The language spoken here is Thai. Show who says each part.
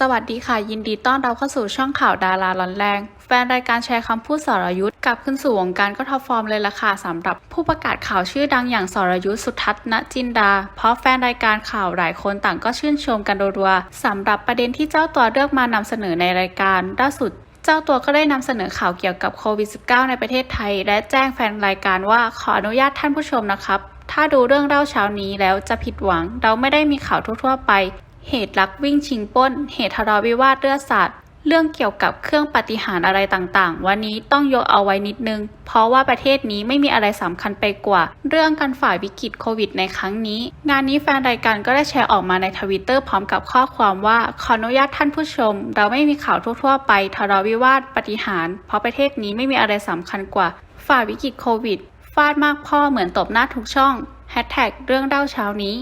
Speaker 1: สวัสดีค่ะ ยินดีต้อนรับเข้าสู่ช่องข่าวดาราร้อนแรง แฟนรายการแชร์คำพูดสรยุทธ์กลับขึ้นสู่วงการก็ท็อปฟอร์มเลยล่ะค่ะสำหรับผู้ประกาศข่าวชื่อดังอย่างสรยุทธ์สุทัศนจินดา เพราะแฟนรายการข่าวหลายคนต่างก็ชื่นชมกันรัวๆสำหรับประเด็นที่เจ้าตัวเลือกมานำเสนอในรายการล่าสุดเจ้าตัวก็ได้นำเสนอข่าวเกี่ยวกับโควิด -19 ในประเทศไทย และแจ้งแฟนรายการว่าขออนุญาตท่านผู้ชมนะครับ ถ้าดูเรื่องเล่าเช้านี้แล้วจะผิดหวัง เราไม่ได้มีข่าวทั่วๆไป เหตุลักวิ่งชิงป้น เหตุทะเลาะวิวาทเลือดสาดเรื่องเกี่ยวกับเครื่องปฏิหารอะไรต่างๆ วันนี้ต้องยกเอาไว้นิดนึง เพราะว่าประเทศนี้ไม่มีอะไรสำคัญไปกว่า เรื่องการฝ่ายวิกฤตโควิดในครั้งนี้ งานนี้แฟนรายการก็ได้แชร์ออกมาในทวิตเตอร์พร้อมกับข้อความว่า ขออนุญาตท่านผู้ชม เราไม่มีข่าวทั่วๆไปทะเลาะวิวาทปฏิหารเพราะประเทศนี้ไม่มีอะไรสำคัญกว่า ฝ่ายวิกฤตโควิด ฟาดมากพ่อเหมือนตบหน้าทุกช่องแฮชแท็กเรื่องเล่าเช้านี้